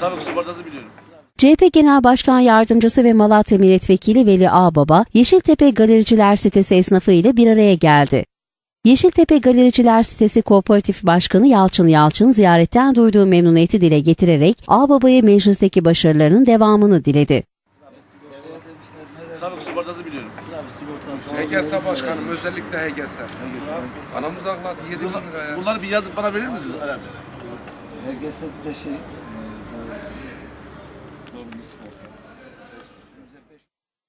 Trafik sigortası biliyorum. CHP Genel Başkan Yardımcısı ve Malatya Milletvekili Veli Ağbaba, Yeşiltepe Galericiler Sitesi esnafı ile bir araya geldi. Yeşiltepe Galericiler Sitesi Kooperatif Başkanı Yalçın Yalçın ziyaretten duyduğu memnuniyeti dile getirerek Ağbaba'ya meclisteki başarılarının devamını diledi. Trafik sigortası biliyorum. HGS başkanım özellikle HGS. Anamız ağladı 7 bin lira ya. Bunları bir yazıp bana verir misiniz De şey e,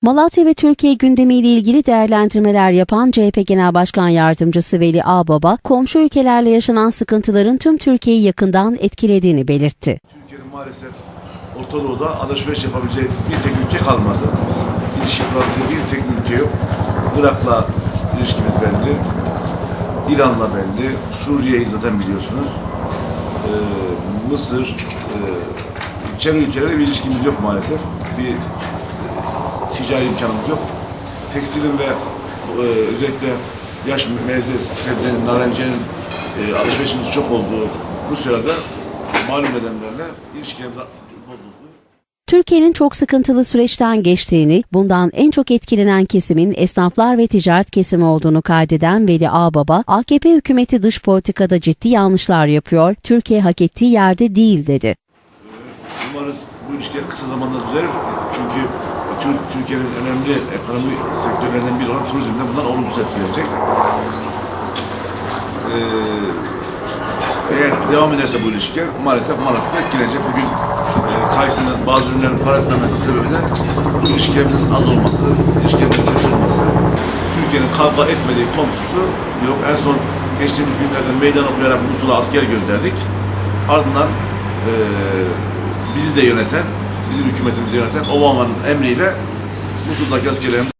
Malatya ve Türkiye gündemiyle ilgili değerlendirmeler yapan CHP Genel Başkan Yardımcısı Veli Ağbaba, komşu ülkelerle yaşanan sıkıntıların tüm Türkiye'yi yakından etkilediğini belirtti. Türkiye'nin maalesef Orta Doğu'da alışveriş yapabileceği bir tek ülke kalmadı. İlişki kurabileceği bir tek ülke yok. Irak'la ilişkimiz belli. İran'la belli. Suriye'yi zaten biliyorsunuz. Ee, Mısır, e, çevre ülkelerle bir ilişkimiz yok maalesef. Bir e, ticari imkanımız yok. Tekstilin ve e, özellikle yaş meyze, sebzenin, narenciyenin e, alışverişimiz çok olduğu bu sırada malum nedenlerle ilişkilerimiz bozuldu. Türkiye'nin çok sıkıntılı süreçten geçtiğini, bundan en çok etkilenen kesimin esnaflar ve ticaret kesimi olduğunu kaydeden Veli Ağbaba, AKP hükümeti dış politikada ciddi yanlışlar yapıyor, Türkiye hak ettiği yerde değil dedi. Umarız bu ilişkiler kısa zamanda düzelir. Çünkü Tür- Türkiye'nin önemli ekonomi sektörlerinden biri olan turizmden bundan olumsuz etkilenecek. Ee, eğer devam ederse bu ilişkiler maalesef Malatya'da etkilenecek. Bugün kayısının bazı ürünlerin para etmemesi bu ilişkilerimizin az olması, ilişkilerimizin kötü olması. Türkiye'nin kavga etmediği komşusu yok. En son geçtiğimiz günlerde meydan okuyarak Musul'a asker gönderdik. Ardından e, bizi de yöneten, bizim hükümetimizi yöneten Obama'nın emriyle Musul'daki askerlerimiz